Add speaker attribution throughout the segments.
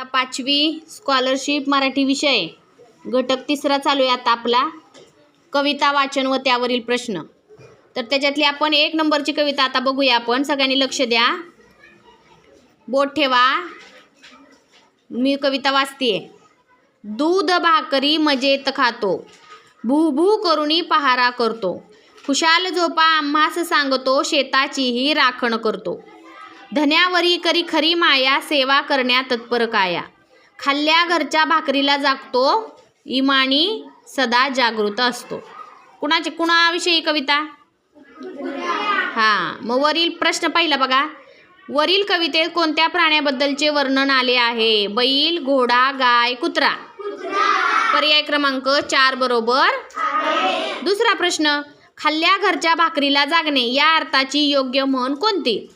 Speaker 1: आता पाचवी स्कॉलरशिप मराठी विषय. घटक तिसरा चालू आहे आता आपला. कविता वाचन व त्यावरील प्रश्न. तर त्याच्यातली आपण एक नंबरची कविता आता बघूया आपण. सगळ्यांनी लक्ष द्या. बोट ठेवा. मी कविता वाचतेय. दूध भाकरी मजेत खातो. भू भू करुणी पहारा करतो. खुशाल झोपा आम्हास सांगतो. शेताचीही राखण करतो. धन्यावरी करी खरी माया सेवा करण्या तत्पर काया. खाल्ल्या घरच्या भाकरीला जागतो इमानी सदा जागृत असतो. कुणाचे कुणाविषयी कविता? हां मग वरील प्रश्न पहिला बघा. वरील कवितेत कोणत्या प्राण्याबद्दलचे वर्णन आले आहे? बैल घोडा गाय कुत्रा. पर्याय क्रमांक चार बरोबर. दुसरा प्रश्न खाल्ल्या घरच्या भाकरीला जागणे या अर्थाची योग्य म्हण कोणती?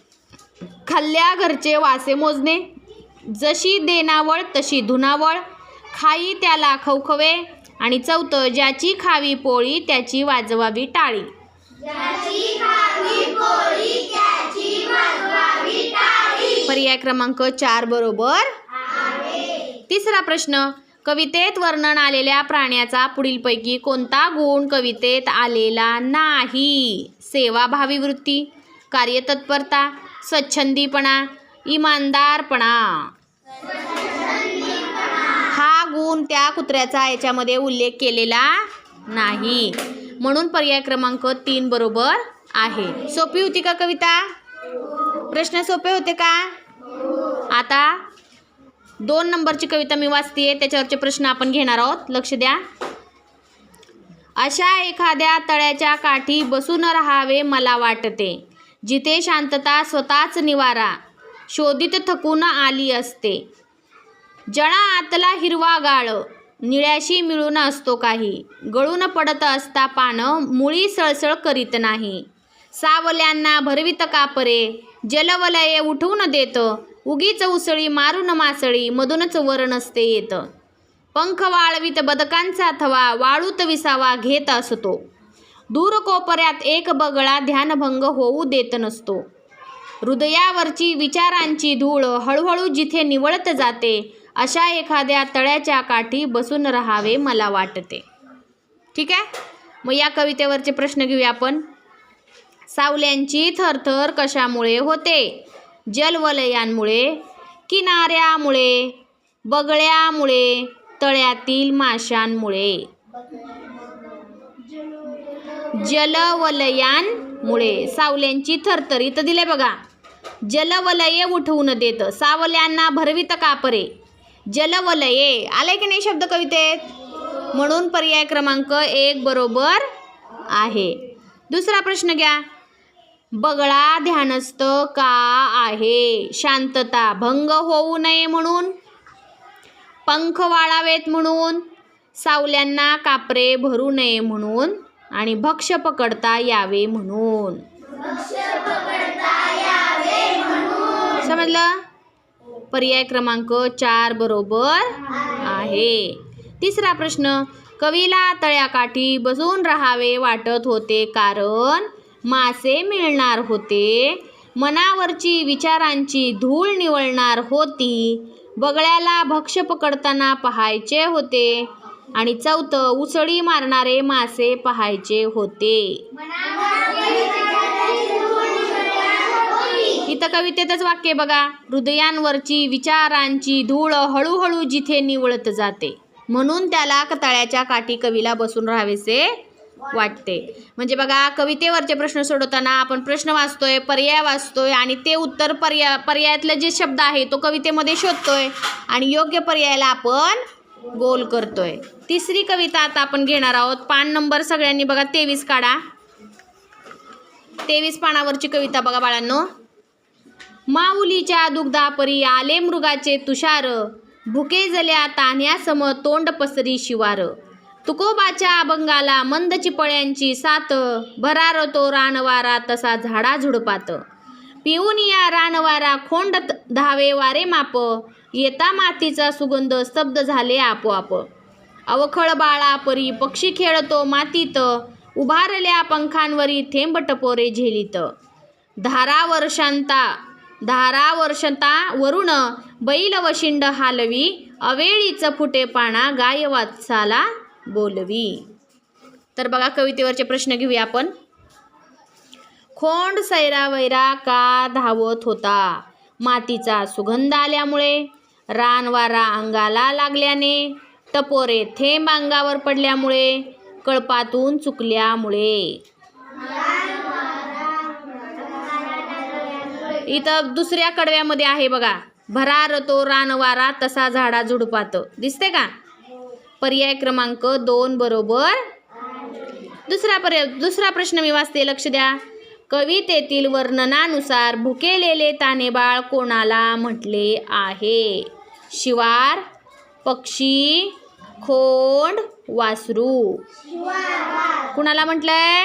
Speaker 1: खाल्ल्या घरचे वासे मोजणे. जशी देनावळ तशी धुनावळ. खाई त्याला खवखवे आणि चौथं ज्याची खावी पोळी त्याची वाजवावी टाळी. पर्याय क्रमांक चार बरोबर? तिसरा प्रश्न. कवितेत वर्णन आलेल्या प्राण्याचा पुढीलपैकी कोणता गुण कवितेत आलेला नाही? सेवाभावी वृत्ती. कार्यतत्परता. स्वच्छंदीपणा इमानदारपणा. हा गुण त्या कुत्र्याचा याच्यामध्ये उल्लेख केलेला नाही. म्हणून पर्याय क्रमांक तीन बरोबर आहे. सोपी होती का कविता? प्रश्न सोपे होते का? आता दोन नंबरची कविता मी वाचते त्याच्यावरचे प्रश्न आपण घेणार आहोत. लक्ष द्या. अशा एखाद्या तळ्याच्या काठी बसून राहावे मला वाटते. जिथे शांतता स्वतःच निवारा शोधित थकून आली असते. जळा आतला हिरवा गाळ निळ्याशी मिळून असतो काही. गळून पडत असता पानं मुळी सळसळ करीत नाही. सावल्यांना भरवित कापरे जलवलये उठवून देत उगीच उसळी मारून मासळी मधूनच वर नसते येत. पंख वाळवीत बदकांचा थवा वाळूत विसावा घेत असतो. दूर कोपऱ्यात एक बगळा ध्यानभंग होऊ देत नसतो. हृदयावरची विचारांची धूळ हळूहळू जिथे निवळत जाते अशा एखाद्या तळ्याच्या काठी बसून राहावे मला वाटते. ठीक आहे? मग या कवितेवरचे प्रश्न घेऊया आपण. सावल्यांची थरथर कशामुळे होते? जलवलयांमुळे किनाऱ्यामुळे बगळ्यामुळे तळ्यातील माशांमुळे? जलवलयांमुळे सावल्यांची थरथरी तर दिले बघा. जलवलये उठवून देत सावल्यांना भरवित कापरे जलवलये आले की नाही शब्द कवितेत? म्हणून पर्याय क्रमांक एक बरोबर आहे. दुसरा प्रश्न घ्या. बगळा ध्यानस्थ का आहे? शांतता भंग होऊ नये म्हणून? पंख वाळावेत म्हणून? सावल्यांना कापरे भरू नये म्हणून? आणि भक्ष पकडता यावे म्हणून. समजलं? पर्याय क्रमांक चार बरोबर आहे. तिसरा प्रश्न कवीला तळ्याकाठी बसून राहावे वाटत होते कारण मासे मिळणार होते. मनावरची विचारांची धूळ निवळणार होती. बगळ्याला भक्ष पकडताना पाहायचे होते. आणि चौथं उसळी मारणारे मासे पाहायचे होते. इथं कवितेतच वाक्य बघा हृदयांवरची विचारांची धूळ हळूहळू जिथे निवळत जाते. म्हणून त्याला कताळ्याच्या काठी कवीला बसून राहावेसे वाटते. म्हणजे बघा कवितेवरचे प्रश्न सोडवताना आपण प्रश्न वाचतोय पर्याय वाचतोय आणि ते उत्तर पर्याय पर्यायातलं जे शब्द आहे तो कवितेमध्ये शोधतोय. आणि योग्य पर्यायाला आपण गोल करतोय. तिसरी कविता आता आपण घेणार आहोत. पान नंबर सगळ्यांनी बघा तेवीस काढा. तेवीस पानावरची कविता बघा बाळांनो. माऊलीच्या दुग्धापरी आले मृगाचे तुषार. भुके जल्या तान्यासम तोंड पसरी शिवार. तुकोबाच्या अभंगाला मंद चिपळ्यांची सात भरार तो रानवारा तसा झाडा झुडपात. पिऊनिया रानवारा खोंड धावे वारे माप. येता मातीचा सुगंध स्तब्ध झाले आपोआप. अवखळ बाळा परी पक्षी खेळतो मातीत. उभारल्या पंखांवरी थेंब टपोरे झेलीत. धारा वर्षांता धारा वर्षता वरुण बैल वशिंड हालवी. अवेळीच फुटे पाना गाय वाचाला बोलवी. तर बघा कवितेवरचे प्रश्न घेऊया आपण. खोंड सैरा वैरा का धावत होता? मातीचा सुगंध आल्यामुळे रानवारा अंगाला लागल्याने टपोरे थेंब अंगावर पडल्यामुळे कळपातून चुकल्यामुळे. इथं दुसऱ्या कडव्यामध्ये आहे बघा. भरार तो रानवारा तसा झाडा झुडपात. दिसते का? पर्याय क्रमांक दोन बरोबर. दुसरा पर्याय दुसरा प्रश्न मी वाचते लक्ष द्या. कवितेतील वर्णनानुसार भुकेलेले तानेबाळ कोणाला म्हटले आहे? शिवार पक्षी खोंड वासरू. कुणाला म्हटलंय?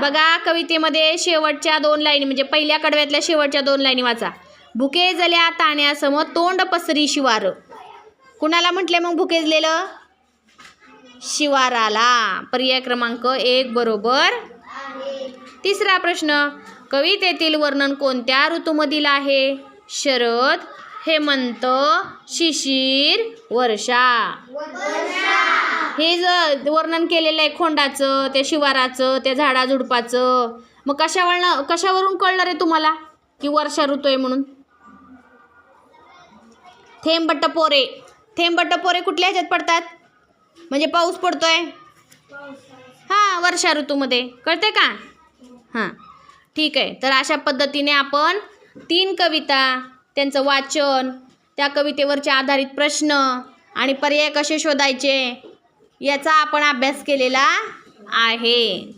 Speaker 1: बघा कवितेमध्ये शेवटच्या दोन लाईनी म्हणजे पहिल्या कडव्यातल्या शेवटच्या दोन लाईनी वाचा. भुके जल्या ताण्यासम तोंड पसरी शिवार. कुणाला म्हटले मग भुकेजलेलं? शिवाराला. पर्याय क्रमांक एक बरोबर तिसरा प्रश्न कवितेतील वर्णन कोणत्या ऋतूमधील आहे? शरद हेमंत शिशिर वर्षा. हे ज वर्णन केलेलं आहे खोंडाचं त्या शिवाराचं त्या झाडाझुडपाचं मग कशावरनं कशावरून कळणार आहे तुम्हाला की वर्षा ऋतू आहे म्हणून? थेंबट पोरे. थेंबट पोरे कुठल्या ह्याच्यात पडतात? म्हणजे पाऊस पडतोय? हां वर्षा ऋतूमध्ये. कळते का? हां. ठीक आहे. तर अशा पद्धतीने आपण तीन कविता त्यांचं वाचन त्या कवितेवरचे आधारित प्रश्न आणि पर्याय कसे शोधायचे याचा आपण अभ्यास केलेला आहे.